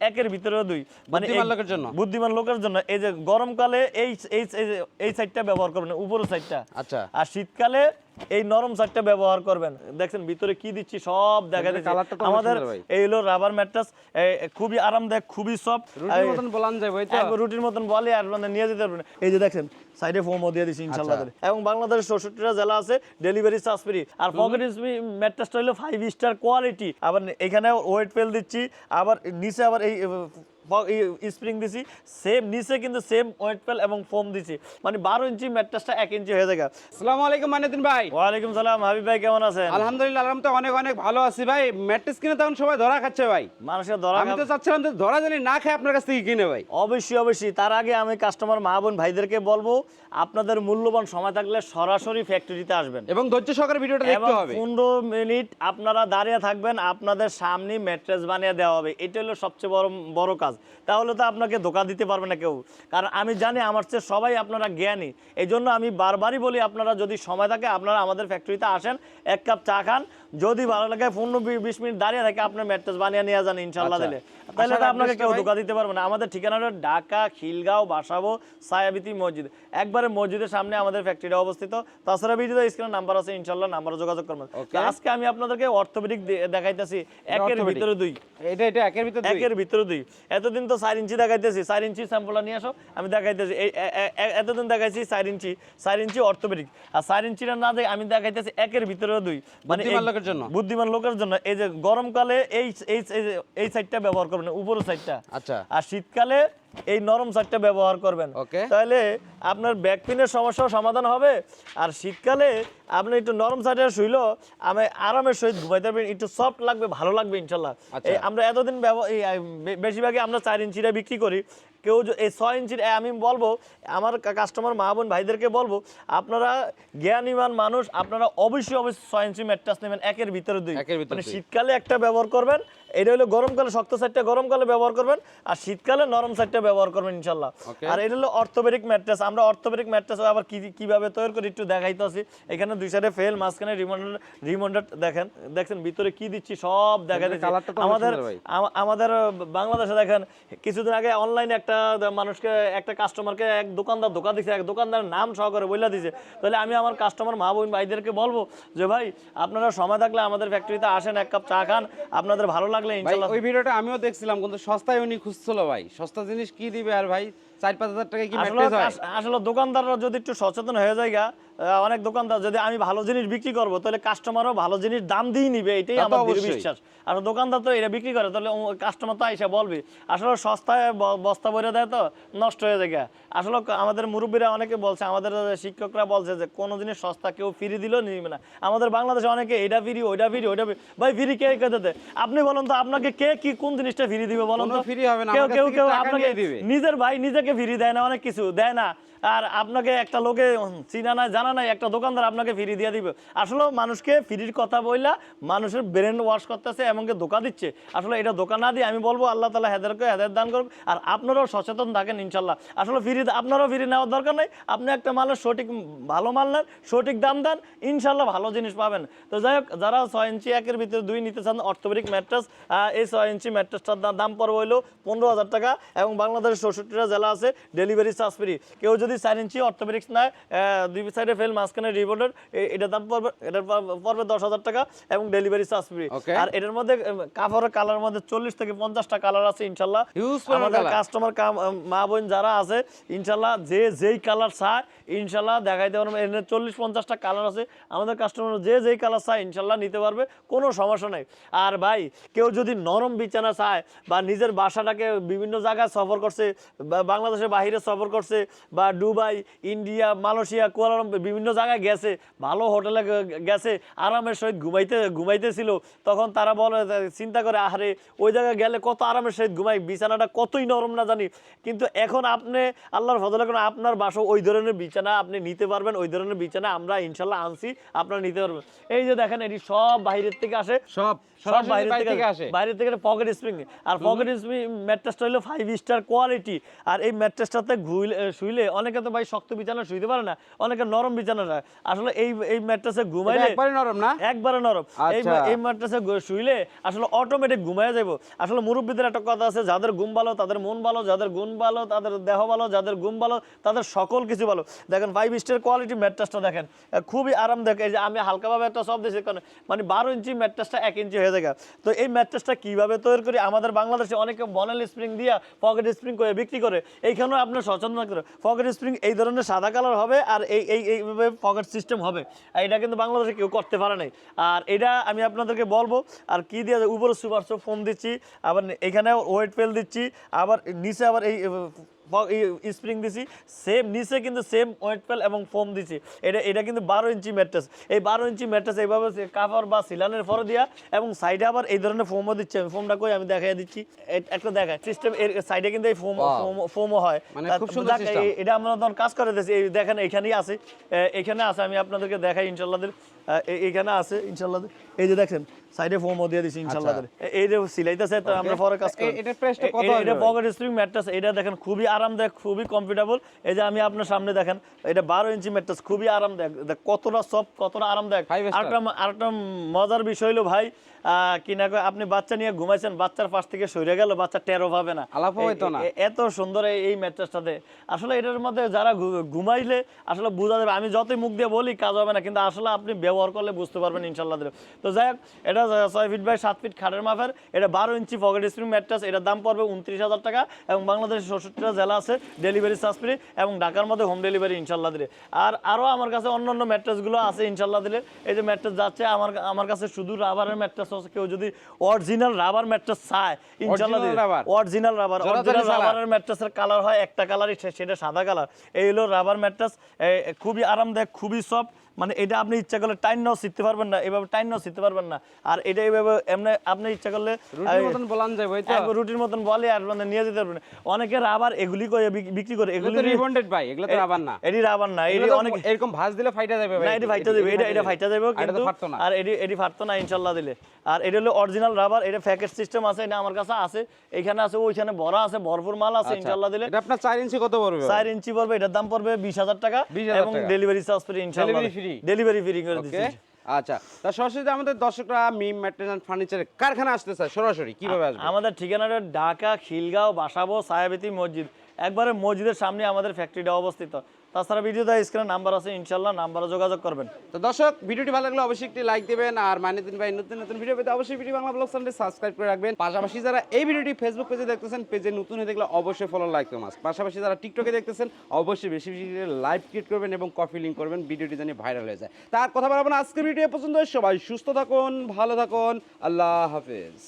একের ভিতরে দুই। মানে লোকের জন্য। বুদ্ধিমান লোকের জন্য। এই যে গরমকালে এই এই সাইডটা ব্যবহার করবেন উপরের সাইডটা। আচ্ছা। আর শীতকালে এই নরম সাইডটা ব্যবহার করবেন। দেখছেন ভিতরে কি দিচ্ছি সব দেখা দিচ্ছি অনেক আমাদের এই হলো রাবার ম্যাট্রাস খুবই আরামদায়ক খুবই সফট রুটির মতন বলান যায় রুটির মতন বলে আর মানে নিয়ে যেতে পারবেন এই যে দেখেন সাইডে ফোমও দিয়ে দিছি ইনশাল্লাহ আচ্ছা। এবং বাংলাদেশের চৌষট্টিটা জেলা আছে ডেলিভারি চার্জ ফ্রি আর পকেট ম্যাট্রাসটা হলো ফাইভ স্টার কোয়ালিটি আবার এখানে ওয়েট পেল দিচ্ছি। আবার নিচে আবার এই স্প্রিং দিছি সেম নিচে কিন্তু সেম ওয়েট পেল এবং ফোম দিছি। মানে বারো ইঞ্চি ম্যাট্রাসটা এক ইঞ্চি হয়ে যায় আসসালামু আলাইকুম মানিউদ্দিন ভাই। ওয়ালাইকুম সালাম হাবিব ভাই কেমন আছেন? আলহামদুলিল্লাহ আলহাম তো অনেক অনেক ভালো আছি ভাই। ম্যাট্রেস কিনে তখন সবাই ধরা খাচ্ছে ভাই। মানুষের ধরা আমি তো চাচ্ছিলাম যে ধরা জানি না খায় আপনার কাছ থেকে কিনে ভাই। অবশ্যই অবশ্যই। তার আগে আমি কাস্টমার মা বোন ভাইদেরকে বলব আপনাদের মূল্যবান সময় থাকলে সরাসরি ফ্যাক্টরিতে আসবেন। এবং ধৈর্য সহকারে ভিডিওটা দেখতে হবে। পনেরো মিনিট আপনারা দাঁড়িয়ে থাকবেন আপনাদের সামনে ম্যাট্রেস বানিয়ে দেওয়া হবে। এটা হলো সবচেয়ে বড় বড় কাজ। তাহলে তো আপনাকে ধোকা দিতে পারবে না কেউ। কারণ আমি জানি আমার চেয়ে সবাই আপনারা জ্ঞানী। এই জন্য আমি বারবারই বলি আপনারা যদি সময় থাকে আপনারা আমাদের ফ্যাক্টরিতে আসেন এক কাপ চা খান। যদি ভালো লাগে পনেরো বিশ মিনিট দাঁড়িয়ে থাকে আপনার ম্যাট্রেস বানিয়ে নিয়ে যান ইনশাল্লাহ আচ্ছা। দিলে। তাহলে তো আপনাকে কেউ ধোকা দিতে পারবে না। আমাদের ঠিকানা হলো ঢাকা খিলগাঁও বাসাবো সায়াবিতি মসজিদ। একবারে মসজিদের সামনে আমাদের ফ্যাক্টরিটা অবস্থিত। তাছাড়া ভিডিও স্ক্রিনে নাম্বার আছে ইনশাল্লাহ নাম্বারে যোগাযোগ করবেন। আজকে আমি আপনাদেরকে অর্থোপেডিক দেখাইতেছি। একের ভিতরে দুই। এটা এটা একের ভিতর দুই। একের ভিতরে দুই। এতদিন তো চার ইঞ্চি দেখাইতেছি চার ইঞ্চি স্যাম্পলটা নিয়ে আসো আমি দেখাইতেছি। এতদিন দেখাইছি চার ইঞ্চি চার ইঞ্চি অর্থোপেডিক আর চার ইঞ্চিটা না দেখ আমি দেখাইতেছি একের ভিতরে দুই। মানে লোকের জন্য। বুদ্ধিমান লোকের জন্য। এই যে গরমকালে এই এই এই- এই সাইডটা ব্যবহার করবেন উপরের সাইডটা আচ্ছা। আর শীতকালে এই নরম চাকটা ব্যবহার করবেন। তাহলে আপনার ব্যাক পিনের সমস্যাও সমাধান হবে। আর শীতকালে আপনি একটু নরম সাইডে শুইলো আমি আরামের সহিত ঘুমাইতে পারবেন। একটু সফট লাগবে ভালো লাগবে ইনশাল্লাহ। আচ্ছা। আমরা এতদিন বেশিরভাগই আমরা চার ইঞ্চিটা বিক্রি করি। কেউ য- এই ছয় ইঞ্চির আমি বলব আমার কাস্টমার মা বোন ভাইদেরকে বলব আপনারা জ্ঞানীমান মানুষ আপনারা অবশ্যই অবশ্যই ছয় ইঞ্চি ম্যাট্রাস নেবেন একের ভিতরে দুই। মানে শীতকালে একটা ব্যবহার করবেন এটা হলো গরমকালে শক্ত সাইডটা গরমকালে ব্যবহার করবেন আর শীতকালে নরম সাইডটা ব্যবহার করবেন ইনশাল্লাহ। আর এটা হলো অর্থোপেডিক ম্যাট্রেস আমরা অর্থোপেডিক ম্যাট্রেস আবার কি কীভাবে তৈরি করি একটু দেখাইতে আছি এখানে দুই সাইডে ফেল মাঝখানে রিমন্ডার রিমন্ডার দেখেন দেখছেন ভিতরে কি দিচ্ছি সব দেখা দিচ্ছি আমাদের আমাদের বাংলাদেশে দেখেন কিছুদিন আগে অনলাইনে একটা মানুষকে একটা কাস্টমারকে এক দোকানদার ধোকা দিছে এক দোকানদারের নাম সহকারে বইলা দিছে। তাহলে আমি আমার কাস্টমার মা বোন ভাইদেরকে বলব যে ভাই আপনারা সময় থাকলে আমাদের ফ্যাক্টরিতে আসেন এক কাপ চা খান আপনাদের ভালো লাগলে ওই ভিডিওটা আমিও দেখছিলাম কিন্তু সস্তায় উনি খুঁজছিল ভাই। সস্তা জিনিস কি দিবে আর ভাই? চার পাঁচ হাজার টাকা কি আসলে ম্যাট্রেস হয়? আসলে দোকানদাররা যদি একটু সচেতন হয়ে যায় অনেক দোকানদার যদি আমি ভালো জিনিস বিক্রি করব তাহলে কাস্টমারও ভালো জিনিস দাম দিয়ে নিবে এটাই আমার বিশ্বাস। আর দোকানদার তো এটা বিক্রি করে তাহলে কাস্টমার তো এসে বলবে। আসলে সস্তায় বস্তা ভরে দেয় তো নষ্ট হয়ে যায় আসলে আমাদের মুরব্বীরা অনেকে বলছে আমাদের শিক্ষকরা বলছে যে কোনো জিনিস সস্তা কেউ ফ্রি দিলেও নিবে না। আমাদের বাংলাদেশে অনেকে এটা ফ্রি ওইটা ফ্রি ওইটা। ভাই ফ্রি কে কে দিতে আপনি বলুন তো আপনাকে কে কি কোন জিনিসটা ফ্রি দিবে বলুন তো? হবে না, কেউ কেউ কেউ আপনাকে দিবে। নিজের ভাই নিজেকে ফ্রি দেয় না, অনেক কিছু দেয় না। আর আপনাকে একটা লোকে চিনা নাই, জানা নাই, একটা দোকানদার আপনাকে ফ্রি দিয়ে দিবে। আসলে মানুষকে ফ্রির কথা বইলা মানুষের ব্রেন ওয়াশ করতেছে, এমনকি ধোকা দিচ্ছে। আসলে এটা দোকান না দিয়ে আমি বলব, আল্লাহ তালা হেদারকে হেদার দান করুক, আর আপনারাও সচেতন থাকেন ইনশাল্লাহ আসলে ফ্রি, আপনারাও ফ্রি নেওয়ার দরকার নাই। আপনি একটা মালের সঠিক, ভালো মাল নেন, সঠিক দাম দেন ইনশাল্লাহ ভালো জিনিস পাবেন। তো যাই হোক, যারা ছয় ইঞ্চি একের ভিতরে দুই নিতে চান, অর্থোপেডিক ম্যাট্রাস এই ছয় ইঞ্চি ম্যাট্রাসটার দাম পড়বে হইল পনেরো হাজার টাকা এবং বাংলাদেশের চৌষট্টিটা জেলা আছে ডেলিভারি চার্জ ফ্রি কেউ যদি চার ইঞ্চি অর্থোপেডিক্স নেয় দুই সাইডে ফেল মাঝখানে রিবোর্ডের এটার দাম পড়বে এটার পড়বে দশ হাজার টাকা এবং ডেলিভারি চার্জ ফ্রি আর এটার মধ্যে কাপড়ের কালার মধ্যে চল্লিশ থেকে পঞ্চাশটা কালার আছে ইনশাল্লাহ। আমাদের কাস্টমার মা বোন যারা আছে ইনশাল্লাহ যে যেই কালার চায় ইনশাল্লাহ দেখাইতে পারবে। এখানে চল্লিশ পঞ্চাশটা কালার আছে। আমাদের কাস্টমার যে যেই কালার চায় ইনশাল্লাহ নিতে পারবে কোনো সমস্যা নেই। আর ভাই কেউ যদি নরম বিছানা চায় বা নিজের বাসাটাকে বিভিন্ন জায়গায় সফর করছে বা বাংলাদেশের বাইরে সফর করছে বা দুবাই ইন্ডিয়া মালয়েশিয়া কুয়ালালামপুর বিভিন্ন জায়গায় গেছে ভালো হোটেলে গেছে আরামের সহিত ঘুমাইতে ঘুমাইতেছিল। তখন তারা বলে চিন্তা করে আহারে ওই জায়গায় গেলে কত আরামের সহিত ঘুমাই বিছানাটা কতই নরম না জানি। কিন্তু এখন আপনি আল্লাহর ফজলে কোনো আপনার বাসা ওই ধরনের বিছানা আপনি নিতে পারবেন ওই ধরনের বিছানা আমরা ইনশাল্লাহ আনছি আপনারা নিতে পারবেন। এই যে দেখেন এটি সব বাইরের থেকে আসে। সব সব সরাসরি বাইরে থেকে আসে। বাইরে থেকে পকেট স্প্রিং আর পকেট স্প্রিং ম্যাট্রেসটা হলো ফাইভ স্টার কোয়ালিটি আর এই ম্যাট্রেসটাতে ঘুইলে শুইলে অনেকে তো ভাই শক্ত বিছানা শুইতে পারে না অনেকে নরম বিছানা চায় আসলে এই এই ম্যাট্রেসে ঘুমাইলে একবারে নরম না? একবারে নরম। এই আচ্ছা। এই ম্যাট্রেসে শুইলে আসলে অটোমেটিক ঘুমায় যাব আসলে মুরব্বীদের একটা কথা আছে যাদের ঘুম ভালো তাদের মন ভালো যাদের গুণ ভালো তাদের দেহ ভালো যাদের ঘুম ভালো তাদের সকল কিছু ভালো। দেখেন ফাইভ স্টার কোয়ালিটি ম্যাট্রেসটা দেখেন খুবই আরামদায়ক। এই যে আমি হালকাভাবে একটা সব দিয়েছি কারণ মানে বারো ইঞ্চি ম্যাট্রেসটা এক ইঞ্চি হয়ে যায় তো এই ম্যাট্রেসটা কীভাবে তৈরি করি? আমাদের বাংলাদেশে অনেকে বনাল স্প্রিং দিয়া পকেট স্প্রিং করে বিক্রি করে। এইখানেও আপনার সচেতন করে পকেট স্প্রিং এই ধরনের সাদা কালার হবে আর এই এই, এইভাবে পকেট সিস্টেম হবে। আর এটা কিন্তু বাংলাদেশে কেউ করতে পারে নাই। আর এটা আমি আপনাদেরকে বলব, আর কি দিয়ে উপরে সুপার ফোন দিচ্ছি, আবার এখানে ওয়েট পেল দিচ্ছি, আবার নিচে আবার এই স্প্রিং দিছি সেম নিচে কিন্তু সেম ওয়েট এবং ফোম দিছি। এটা এটা কিন্তু বারো ইঞ্চি ম্যাট্রেস এই বারো ইঞ্চি ম্যাট্রেস এইভাবে কাভার বা সিলানের ফরে দিয়া এবং সাইডে আবার এই ধরনের ফোমও দিচ্ছে। আমি ফোমটা কই আমি দেখাই দিচ্ছি। একটা দেখায় সিস্টেম এর সাইডে কিন্তু এই ফোম ফোমও হয়। মানে এটা আমরা তখন কাজ করে দিয়েছি। এই দেখেন এখানেই আছে। এখানে আছে আমি আপনাদেরকে দেখাই ইনশাল্লাহ এখানে আছে ইনশাল্লাহ এই যে দেখেন সাইডে দিয়ে দিছি ইনশাল্লাহ এই যে সিলাইতেছে তো আমরা পরে কাজ করি এটা এটার price টা এ- কত এটা পকেট স্প্রিং ম্যাট্রেস এটা দেখেন খুবই আরামদায়ক খুবই কমফোর্টেবল এই যে আমি আপনার সামনে দেখেন এটা বারো ইঞ্চি ম্যাট্রেস খুবই আরামদায়ক। দেখ কতটা সফট কতটা আরামদায়ক। আরেকটা আরেকটা মজার বিষয় হলো ভাই আহ, কি কয়, আপনি বাচ্চা নিয়ে ঘুমাইছেন বাচ্চার পাশ থেকে সরে গেল বাচ্চা টেরো পাবে না। না। এত সুন্দর এই- ম্যাট্রেসটাতে। আসলে এটার মধ্যে যারা ঘুমাইলে আসলে বোঝা যাবে আমি যতই মুখ দিয়ে বলি কাজ হবে না কিন্তু আসলে আপনি ব্যবহার করলে বুঝতে পারবেন ইনশাল্লাহ দিলে। তো যাই হোক এটা ছয় ফিট বাই সাত ফিট খাটের মাপের এটা বারো ইঞ্চি পকেট স্প্রিং ম্যাট্রেস এটার দাম পড়বে উনত্রিশ হাজার টাকা এবং বাংলাদেশের ষষ্ঠটা জেলা আছে ডেলিভারি চার্জ ফ্রি এবং ঢাকার মধ্যে হোম ডেলিভারি ইনশাল্লাহ দিলে। আর আরও আমার কাছে অন্য অন্য ম্যাট্রেসগুলো আছে ইনশাল্লাহ দিলে। এই যে ম্যাট্রেস যাচ্ছে আমার আমার কাছে শুধু রাবারের ম্যাট্রেস আছে কেউ যদি অরিজিনাল রাবার ম্যাট্রেস চায় rubber? অরিজিনাল রাবার অরিজিনাল রাবারের ম্যাট্রেসের কালার হয় একটা কালারই সেটা সাদা কালার এই হলো রাবার ম্যাট্রেস খুবই আরামদায়ক খুবই সফট মানে এটা আপনি ইচ্ছা করলে টাইনও শিখতে পারবেন না এভাবে টাইনও শিখতে পারবেন না। আর এটা এইভাবে এমনি আপনি ইচ্ছা করলে বলান তো। রুটির মতন বলে আর মানে নিয়ে যেতে পারবেন অনেকে রাবার এগুলি করে বিক্রি করে এগুলি রিবন্ডেড ভাই এগুলো তো রাবার না। এটি রাবার না এটি অনেক এরকম ভাঁজ দিলে ফাইটা যাবে ভাই। না এটি ফাইটা দেবে এটা এটা ফাইটা তো কিন্তু আর এটি এটি ফাটতো না ইনশাল্লাহ দিলে। আর এটা হলো অরিজিনাল রাবার এটা প্যাকেট সিস্টেম আছে এটা আমার কাছে আছে। এখানে আছে ওইখানে ভরা আছে ভরপুর মাল আছে আচ্ছা, ইনশাল্লাহ দিলে। এটা আপনার 4 ইঞ্চি কত পড়বে ভাই? চার ইঞ্চি পড়বে এটার দাম পড়বে বিশ হাজার টাকা 20,000 এবং ডেলিভারি চার্জ ফ্রি ইনশাল্লাহ ডেলিভারি ফ্রি করে দিচ্ছি। আচ্ছা। তা সরাসরি আমাদের দর্শকরা মিম ম্যাটেরিয়াল ফার্নিচার ফার্নিচারের কারখানা আসতে চায়। সরাসরি কীভাবে আসবে? আমাদের ঠিকানাটা ঢাকা খিলগাঁও বাসাবো সায়াবেতি মসজিদ। একবারে মসজিদের সামনে আমাদের ফ্যাক্টরিটা অবস্থিত। তাছাড়া ভিডিওতে স্ক্রিনে নাম্বার আছে ইনশাল্লাহ নাম্বারে যোগাযোগ করবেন। তো দর্শক, ভিডিওটি ভালো লাগলে অবশ্যই একটি লাইক দেবেন, আর মাইনুদ্দিন ভাই নতুন নতুন ভিডিও পেতে অবশ্যই ভিডিও বাংলা ব্লগ চ্যানেলটি সাবস্ক্রাইব করে রাখবেন। পাশাপাশি যারা এই ভিডিওটি ফেসবুক পেজে দেখতেছেন পেজে নতুন হয়ে দেখলে অবশ্যই ফলো লাইক মাস পাশাপাশি যারা টিকটকে দেখতেছেন, অবশ্যই বেশি বেশি লাইভ ক্রিয়েট করবেন এবং কপি লিঙ্ক করবেন, ভিডিওটি জানি ভাইরাল হয়ে যায়। তার কথা বলব না, আজকের ভিডিও পর্যন্ত সবাই সুস্থ থাকুন, ভালো থাকুন, আল্লাহ হাফেজ।